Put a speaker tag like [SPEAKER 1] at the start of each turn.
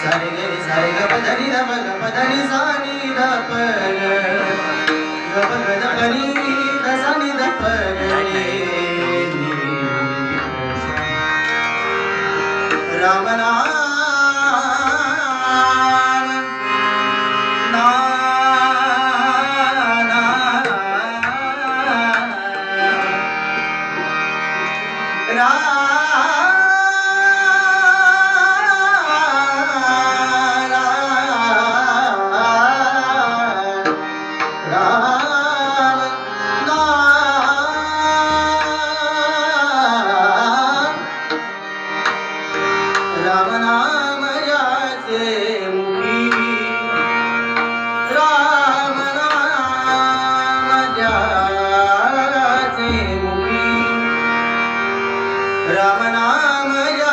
[SPEAKER 1] Sarigiri sarigapadani dhamagapadani sanidapadani Ram नाम याचेी रामरामजारेमुखी रमनाम